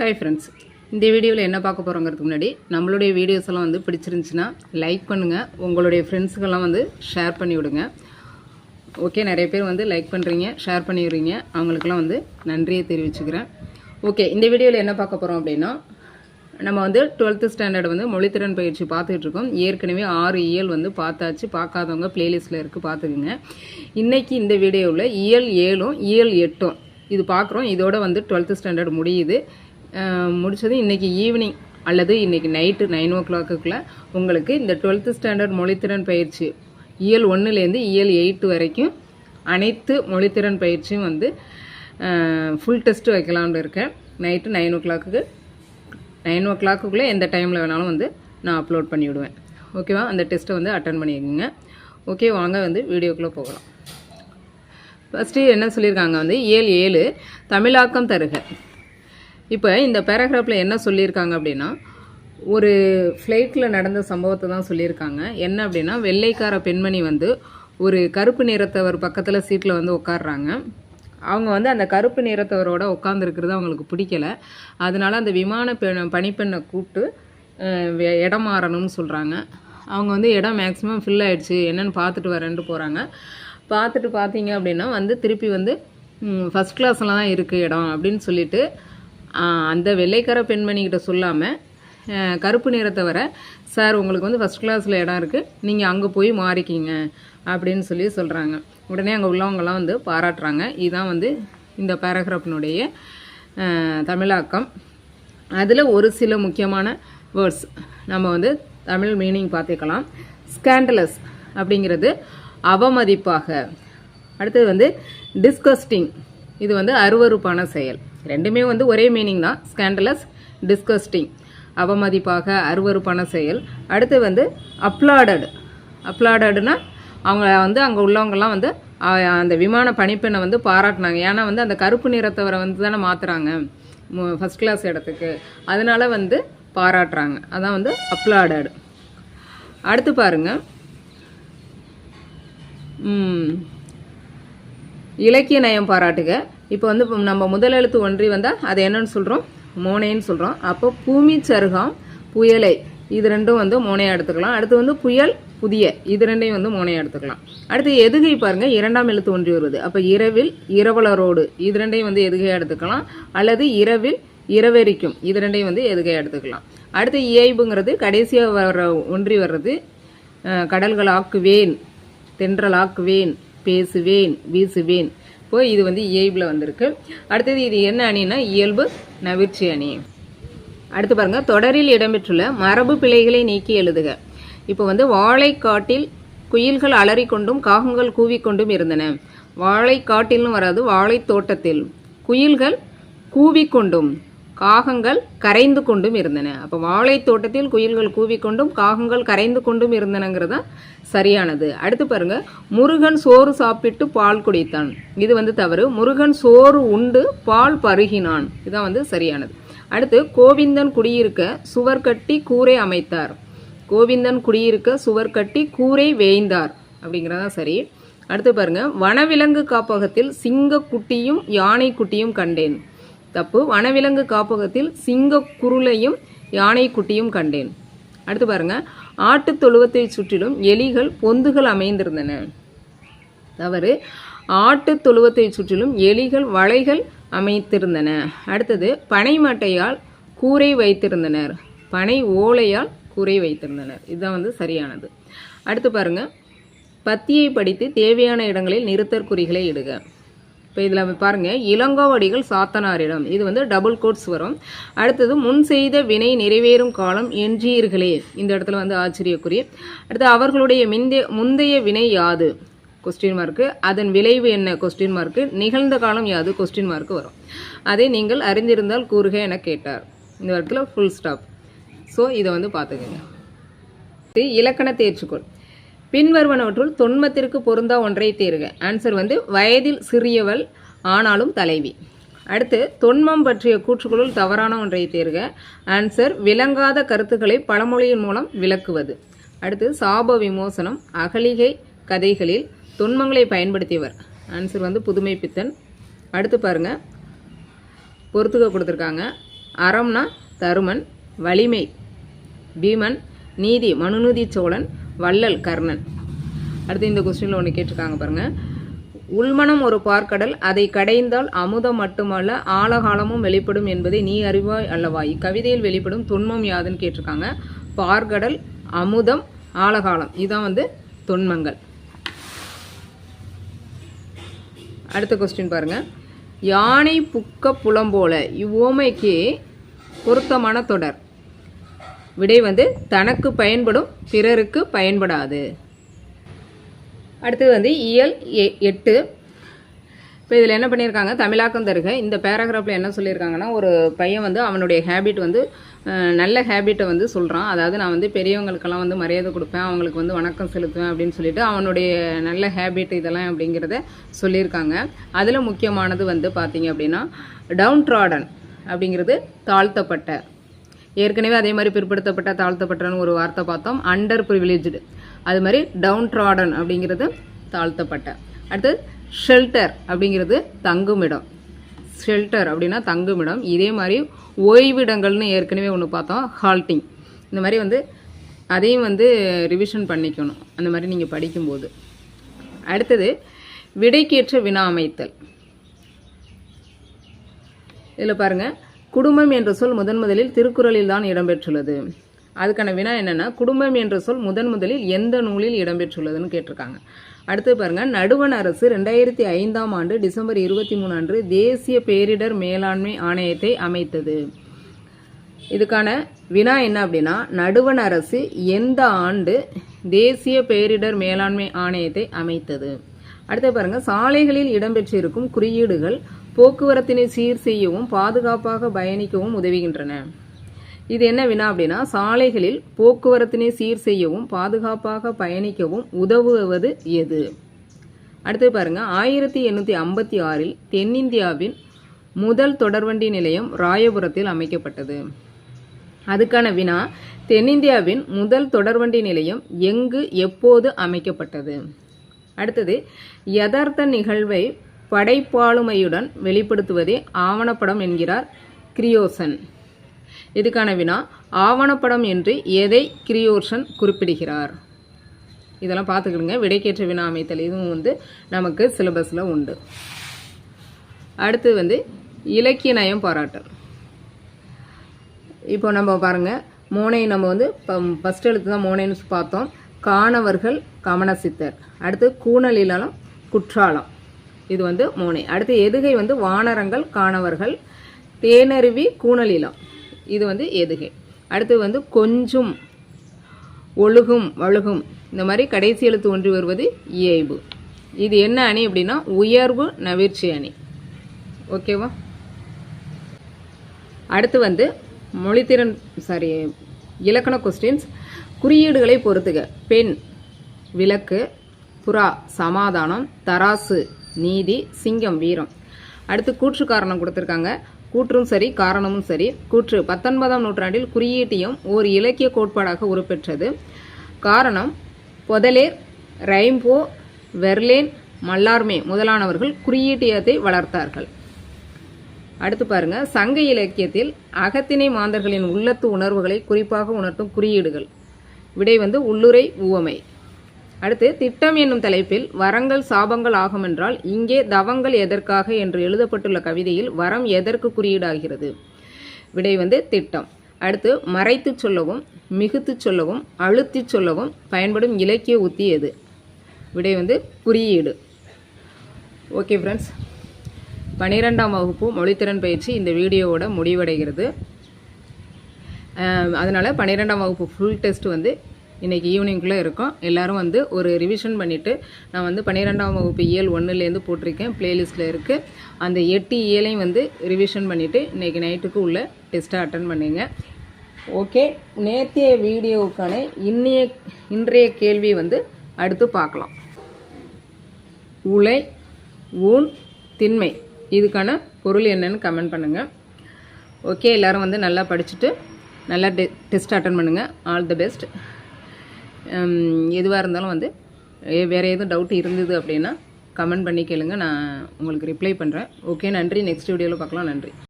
Hi friends இந்த வீடியோவில் என்ன பார்க்க போகிறோங்கிறதுக்கு முன்னாடி நம்மளுடைய வீடியோஸ் எல்லாம் வந்து பிடிச்சிருந்துச்சின்னா லைக் பண்ணுங்கள் உங்களுடைய ஃப்ரெண்ட்ஸுக்கெல்லாம் வந்து ஷேர் பண்ணி விடுங்க. ஓகே நிறைய பேர் வந்து லைக் பண்ணுறீங்க ஷேர் பண்ணிடுறீங்க அவங்களுக்கெல்லாம் வந்து நன்றியை தெரிவிச்சுக்கிறேன். ஓகே இந்த வீடியோவில் என்ன பார்க்க போகிறோம் அப்படின்னா நம்ம வந்து டுவெல்த்து ஸ்டாண்டர்ட் வந்து மொழித்திறன் பயிற்சி பார்த்துட்ருக்கோம் ஏற்கனவே ஆறு இயல் வந்து பார்த்தாச்சு. பார்க்காதவங்க பிளேலிஸ்ட்டில் இருக்குது பார்த்துக்குங்க. இன்றைக்கி இந்த வீடியோவில் இயல் ஏழும் இயல் எட்டும் இது பார்க்குறோம். இதோட வந்து டுவெல்த்து ஸ்டாண்டர்ட் முடியுது. முடித்ததும் இன்றைக்கி ஈவினிங் அல்லது இன்றைக்கி நைட்டு நைன் ஓ கிளாக்குக்குள்ளே உங்களுக்கு இந்த டுவெல்த்து ஸ்டாண்டர்ட் மொழித்திறன் பயிற்சி இயல் ஒன்றுலேருந்து இயல் எயிட் வரைக்கும் அனைத்து மொழித்திறன் பயிற்சியும் வந்து ஃபுல் டெஸ்ட் வைக்கலாம்னு இருக்கேன். நைட்டு நைன் ஓ கிளாக்குக்கு நைன் ஓ கிளாக்குள்ளே எந்த டைமில் வேணாலும் வந்து நான் அப்லோட் பண்ணிவிடுவேன். ஓகேவா அந்த டெஸ்ட்டை வந்து அட்டன் பண்ணிக்கோங்க. ஓகே வாங்க வந்து வீடியோக்குள்ளே போகலாம். ஃபஸ்ட்டு என்ன சொல்லியிருக்காங்க வந்து? ஏழு ஏழு தமிழாக்கம் தருக. இப்போ இந்த பேராகிராஃபில் என்ன சொல்லியிருக்காங்க அப்படின்னா ஒரு ஃப்ளைட்டில் நடந்த சம்பவத்தை தான் சொல்லியிருக்காங்க. என்ன அப்படின்னா வெள்ளைக்கார பெண்மணி வந்து ஒரு கருப்பு நிறத்தவர் பக்கத்தில் சீட்டில் வந்து உட்காடுறாங்க அவங்க வந்து அந்த கருப்பு நிறத்தவரோட உட்காந்துருக்கிறது அவங்களுக்கு பிடிக்கல. அதனால அந்த விமான பெண் பணிப்பெண்ணை கூப்பிட்டு இடம் மாறணும்னு சொல்கிறாங்க அவங்க வந்து இடம் மேக்ஸிமம் ஃபில் ஆகிடுச்சு என்னென்னு பார்த்துட்டு வரேன்ட்டு போகிறாங்க பார்த்துட்டு பார்த்தீங்க அப்படின்னா வந்து திருப்பி வந்து ஃபஸ்ட் கிளாஸில் தான் இருக்குது இடம் அப்படின்னு சொல்லிட்டு அந்த வெள்ளைக்கார பெண்மணிக்கிட்ட சொல்லாமல் கருப்பு நிறத்தை வர சார் உங்களுக்கு வந்து ஃபஸ்ட் கிளாஸில் இடம் இருக்குது நீங்கள் அங்கே போய் மாறிக்கிங்க. அப்படின்னு சொல்லி சொல்கிறாங்க உடனே அங்கே உள்ளவங்கெல்லாம் வந்து பாராட்டுறாங்க. இதுதான் வந்து இந்த பேராகிராஃபினுடைய தமிழாக்கம். அதில் ஒரு சில முக்கியமான வேர்ட்ஸ் நம்ம வந்து தமிழ் மீனிங் பார்த்துக்கலாம். ஸ்கேண்டலஸ் அப்படிங்கிறது அவமதிப்பாக. அடுத்தது வந்து டிஸ்கஸ்டிங் இது வந்து அருவருப்பான செயல். ரெண்டுமே வந்து ஒரே மீனிங் தான். ஸ்கேண்டலஸ் டிஸ்கஸ்டிங் அவமதிப்பாக அருவறுப்பான செயல். அடுத்து வந்து அப்ளாடட் அப்ளாடட்னா அவங்க வந்து அங்கே உள்ளவங்கெல்லாம் வந்து அந்த விமான பணிப்பெண்ணை வந்து பாராட்டினாங்க. ஏன்னா வந்து அந்த கருப்பு நிறத்தவரை வந்து தானே மாற்றுறாங்க ஃபஸ்ட் கிளாஸ் இடத்துக்கு. அதனால வந்து பாராட்டுறாங்க. அதான் வந்து அப்ளாடட் அடுத்து பாருங்க. இலக்கிய நயம் பாராட்டுக. இப்போ வந்து நம்ம முதல் எழுத்து ஒன்றி வந்தால் அது என்னன்னு சொல்கிறோம் மோனைன்னு சொல்கிறோம் அப்போ பூமி சருகம் புயலை. இது ரெண்டும் வந்து மோனையாக எடுத்துக்கலாம். அடுத்து வந்து புயல் புதிய. இது ரெண்டையும் வந்து மோனையாக எடுத்துக்கலாம். அடுத்து எதுகை பாருங்கள் இரண்டாம் எழுத்து ஒன்றி வருது. அப்போ இரவில் இரவலரோடு. இது ரெண்டையும் வந்து எதுகையாக எடுத்துக்கலாம். அல்லது இரவில் இரவெரிக்கும். இது ரெண்டையும் வந்து எதுகையாக எடுத்துக்கலாம். அடுத்து இயைபுங்கிறது கடைசியாக வர ஒன்றி வர்றது கடல்களாக்குவேன் தென்றலாக்குவேன் பேசுவேன் வீசுவேன். இப்போ இது வந்து இயல்பில் வந்திருக்கு. அடுத்தது இது என்ன அணின்னா இயல்பு நவிர்ச்சி அணி. அடுத்து பாருங்க தொடரில் இடம்பெற்றுள்ள மரபு பிழைகளை நீக்கி எழுதுக. இப்போ வந்து வாழைக்காட்டில் குயில்கள் அலறிக்கொண்டும் காகங்கள் கூவிக்கொண்டும் இருந்தன. வாழைக்காட்டிலும் வராது வாழைத் தோட்டத்தில் குயில்கள் கூவிக்கொண்டும். காகங்கள் கரைந்து கொண்டும் இருந்தன. அப்போ வாழை தோட்டத்தில் குயில்கள் கூவிக்கொண்டும் காகங்கள் கரைந்து கொண்டும் இருந்தனங்கிறது தான் சரியானது. அடுத்து பாருங்க முருகன் சோறு சாப்பிட்டு பால் குடித்தான். இது வந்து தவறு. முருகன் சோறு உண்டு பால் பருகினான். இதுதான் வந்து சரியானது. அடுத்து கோவிந்தன் குடியிருக்க சுவர் கட்டி கூரை அமைத்தார். கோவிந்தன் குடியிருக்க சுவர் கட்டி கூரை வேய்ந்தார். அப்படிங்கிறதா சரி. அடுத்து பாருங்க வனவிலங்கு காப்பகத்தில் சிங்கக்குட்டியும் யானை குட்டியும் கண்டேன். தப்பு. வனவிலங்கு காப்பகத்தில் சிங்க குருளையும் யானை குட்டியும் கண்டேன். அடுத்து பாருங்க. ஆட்டுத் தொழுவத்தை சுற்றிலும் எலிகள் பொந்துகள் அமைந்திருந்தன. தவறு. ஆட்டுத் தொழுவத்தை சுற்றிலும் எலிகள் வலைகள் அமைத்திருந்தன. அடுத்தது பனை மட்டையால் கூரை வைத்திருந்தனர். பனை ஓலையால் கூரை வைத்திருந்தனர். இதுதான் வந்து சரியானது. அடுத்து பாருங்க. பத்தியை படித்து தேவையான இடங்களில் நிறுத்தற்குறிகளை இடுக. இப்போ இதில் பாருங்கள் இளங்கோவடிகள் சாத்தனாரிடம். இது வந்து டபுள் கோட்ஸ் வரும். அடுத்தது முன் செய்த வினை நிறைவேறும் காலம் என்றீர்களே இந்த இடத்துல வந்து ஆச்சரியக்குரிய அடுத்து அவர்களுடைய மிந்தைய முந்தைய வினை யாது? கொஸ்டின் மார்க்கு அதன் விளைவு என்ன? கொஸ்டின் மார்க்கு நிகழ்ந்த காலம் யாது? கொஸ்டின் மார்க்கு வரும். அதை நீங்கள் அறிந்திருந்தால் கூறுக என கேட்டார். இந்த இடத்துல ஃபுல் ஸ்டாப் ஸோ இதை வந்து பார்த்துக்கோங்க. இலக்கண தேர்ச்சிக்கோள். பின்வருவனவற்றுள் தொன்மத்திற்கு பொருந்தா ஒன்றை தேர்க. ஆன்சர் வந்து வயதில் சிறியவள் ஆனாலும் தலைவி. அடுத்து தொன்மம் பற்றிய கூற்றுகளுள் தவறான ஒன்றை தேர்க. ஆன்சர் விளங்காத கருத்துக்களை பழமொழியின் மூலம் விளக்குவது. அடுத்து சாப விமோசனம் அகலிகை கதைகளில் தொன்மங்களை பயன்படுத்தியவர். ஆன்சர் வந்து புதுமை பித்தன். அடுத்து பாருங்க. பொறுத்துக்க கொடுத்துருக்காங்க. அறம்னா தருமன் வலிமை பீமன் நீதி மனுநீதி சோழன் வள்ளல் கர்ணன். அடுத்து இந்த கொஸ்டினில் ஒன்று கேட்டிருக்காங்க பாருங்கள் உள்மனம் ஒரு பார்க்கடல் அதை கடைந்தால் அமுதம் மட்டுமல்ல ஆழகாலமும் வெளிப்படும் என்பதை நீ அறிவாய் அல்லவா? இக்கவிதையில் வெளிப்படும் துன்பம் யாதுன்னு கேட்டிருக்காங்க. பார்க்கடல் அமுதம் ஆழகாலம். இதுதான் வந்து தொன்மங்கள். அடுத்த கொஸ்டின் பாருங்கள் யானை புக்க புலம்போல இவ்வோமைக்கு பொருத்தமான தொடர். விடை வந்து தனக்கு பயன்படும் பிறருக்கு பயன்படாது. அடுத்தது வந்து இயல் எ- எட்டு. இப்போ இதில் என்ன பண்ணியிருக்காங்க தமிழாக்கம் தருக. இந்த பேராகிராஃபில் என்ன சொல்லியிருக்காங்கன்னா ஒரு பையன் வந்து அவனுடைய ஹேபிட் வந்து நல்ல ஹேபிட்டை வந்து சொல்கிறான் அதாவது நான் வந்து பெரியவங்களுக்கெல்லாம் வந்து மரியாதை கொடுப்பேன் அவங்களுக்கு வந்து வணக்கம் செலுத்துவேன் அப்படின்னு சொல்லிட்டு அவனுடைய நல்ல ஹேபிட் இதெல்லாம் அப்படிங்கிறத சொல்லியிருக்காங்க அதில் முக்கியமானது வந்து பார்த்திங்க அப்படின்னா டவுன் ட்ராடன் அப்படிங்கிறது தாழ்த்தப்பட்ட ஏற்கனவே அதே மாதிரி பிற்படுத்தப்பட்ட தாழ்த்தப்பட்டன்னு ஒரு வார்த்தை பார்த்தோம். அண்டர் ப்ரிவிலேஜ்டு அது மாதிரி டவுன் ட்ராடன் அப்படிங்கிறது தாழ்த்தப்பட்ட. அடுத்து ஷெல்டர் அப்படிங்கிறது தங்குமிடம். ஷெல்டர் அப்படின்னா தங்குமிடம். இதே மாதிரி ஓய்விடங்கள்னு ஏற்கனவே ஒன்று பார்த்தோம். ஹால்ட்டிங் இந்த மாதிரி வந்து அதையும் வந்து ரிவிஷன் பண்ணிக்கணும். அந்த மாதிரி நீங்கள் படிக்கும்போது. அடுத்தது விடைக்கேற்ற வினா அமைத்தல். இதில் பாருங்கள் குடும்பம் என்ற சொல் முதன் முதலில் திருக்குறளில் தான் இடம்பெற்றுள்ளது. அதுக்கான வினா என்னென்னா குடும்பம் என்ற சொல் முதன் முதலில் எந்த நூலில் இடம்பெற்றுள்ளதுன்னு கேட்டிருக்காங்க. அடுத்து பாருங்க நடுவண் அரசு ரெண்டாயிரத்தி ஐந்தாம் ஆண்டு டிசம்பர் இருபத்தி மூணு அன்று தேசிய பேரிடர் மேலாண்மை ஆணையத்தை அமைத்தது. இதுக்கான வினா என்ன அப்படின்னா நடுவண் அரசு எந்த ஆண்டு தேசிய பேரிடர் மேலாண்மை ஆணையத்தை அமைத்தது. அடுத்து பாருங்க சாலைகளில் இடம்பெற்றிருக்கும் குறியீடுகள் போக்குவரத்தினை சீர் செய்யவும் பாதுகாப்பாக பயணிக்கவும் உதவுகின்றன. இது என்ன வினா அப்படின்னா சாலைகளில் போக்குவரத்தினை சீர் செய்யவும் பாதுகாப்பாக பயணிக்கவும் உதவுவது எது? அடுத்து பாருங்க ஆயிரத்தி எண்ணூற்றி ஐம்பத்தி ஆறில் தென்னிந்தியாவின் முதல் தொடர்வண்டி நிலையம் ராயபுரத்தில் அமைக்கப்பட்டது. அதுக்கான வினா தென்னிந்தியாவின் முதல் தொடர்வண்டி நிலையம் எங்கு எப்போது அமைக்கப்பட்டது? அடுத்தது யதார்த்த நிகழ்வை படைப்பாளுமையுடன் வெளிப்படுத்துவதே ஆவணப்படம் என்கிறார் கிரியோசன். இதுக்கான வினா ஆவணப்படம் என்று எதை கிரியோசன் குறிப்பிடுகிறார்? இதெல்லாம் பார்த்துக்கிடுங்க. விடைக்கேற்ற வினா அமைத்தல் இதுவும் வந்து நமக்கு சிலபஸில் உண்டு. அடுத்து வந்து இலக்கிய நயம் பாராட்டல். இப்போ நம்ம பாருங்க மோனை நம்ம வந்து ஃபஸ்ட் எழுத்து தான் மோனைன்னு பார்த்தோம். காணவர்கள் கமனசித்தர். அடுத்து கூணலிலம் குற்றாலம். இது வந்து மோனை. அடுத்து எதுகை வந்து வானரங்கள் காணவர்கள் தேனருவி கூணலிலம் இது வந்து எதுகை. அடுத்து வந்து கொஞ்சம் ஒழுகும் வழுகும். இந்த மாதிரி கடைசி எழுத்து ஒன்று வருவது இயைபு. இது என்ன அணி அப்படின்னா உயர்வு நவிர்ச்சி அணி. ஓகேவா அடுத்து வந்து மொழித்திறன் சாரி இலக்கண கொஸ்டின்ஸ் குறியீடுகளை பொறுத்துக. பெண் விளக்கு புறா சமாதானம் தராசு நீதி சிங்கம் வீரம். அடுத்து கூற்று காரணம் கொடுத்துருக்காங்க. கூற்றும் சரி காரணமும் சரி. கூற்று பத்தொன்பதாம் நூற்றாண்டில் குறியீட்டியம் ஓர் இலக்கிய கோட்பாடாக உருப்பெற்றது. காரணம் பொதலேர் ரைம்போ வெர்லேன் மல்லார்மே முதலானவர்கள் குறியீட்டியத்தை வளர்த்தார்கள். அடுத்து பாருங்க. சங்க இலக்கியத்தில் அகத்திணை மாந்தர்களின் உள்ளத்து உணர்வுகளை குறிப்பாக உணர்த்தும் குறியீடுகள். விடை வந்து உள்ளுரை உவமை. அடுத்து திட்டம் என்னும் தலைப்பில் வரங்கள் சாபங்கள் ஆகுமென்றால் இங்கே தவங்கள் எதற்காக? என்று எழுதப்பட்டுள்ள கவிதையில் வரம் எதற்கு குறியீடாகிறது? விடை வந்து திட்டம். அடுத்து மறைத்துச் சொல்லவும் மிகுத்துச் சொல்லவும் அழுத்தி சொல்லவும் பயன்படும் இலக்கிய உத்தி எது? விடை வந்து குறியீடு. ஓகே ஃப்ரெண்ட்ஸ் பன்னிரெண்டாம் வகுப்பு மொழித்திறன் பயிற்சி இந்த வீடியோவோட முடிவடைகிறது. அதனால் பன்னிரெண்டாம் வகுப்பு ஃபுல் டெஸ்ட் வந்து இன்றைக்கி ஈவினிங்குள்ளே இருக்கும். எல்லோரும் வந்து ஒரு ரிவிஷன் பண்ணிவிட்டு நான் வந்து பன்னிரெண்டாம் வகுப்பு இயல் ஒன்றுலேருந்து போட்டிருக்கேன். ப்ளேலிஸ்ட்டில் இருக்குது அந்த எட்டு இயலையும் வந்து ரிவிஷன் பண்ணிவிட்டு இன்றைக்கி நைட்டுக்கு உள்ள டெஸ்ட்டை அட்டன் பண்ணுங்க. ஓகே நேற்றைய வீடியோவுக்கான இன்னைய இன்றைய கேள்வி வந்து அடுத்து பார்க்கலாம். உலை ஊன் திண்மை. இதுக்கான பொருள் என்னன்னு கமெண்ட் பண்ணுங்கள் ஓகே எல்லாரும் வந்து நல்லா படிச்சுட்டு நல்லா டெ டெஸ்ட் அட்டன் பண்ணுங்கள் ஆல் தி பெஸ்ட் எதுவாக இருந்தாலும் வந்து வேறு எதுவும் டவுட் இருந்தது அப்படின்னா கமெண்ட் பண்ணி கேளுங்க. நான் உங்களுக்கு ரிப்ளை பண்ணுறேன் ஓகே நன்றி. நெக்ஸ்ட் வீடியோவில் பார்க்கலாம். நன்றி.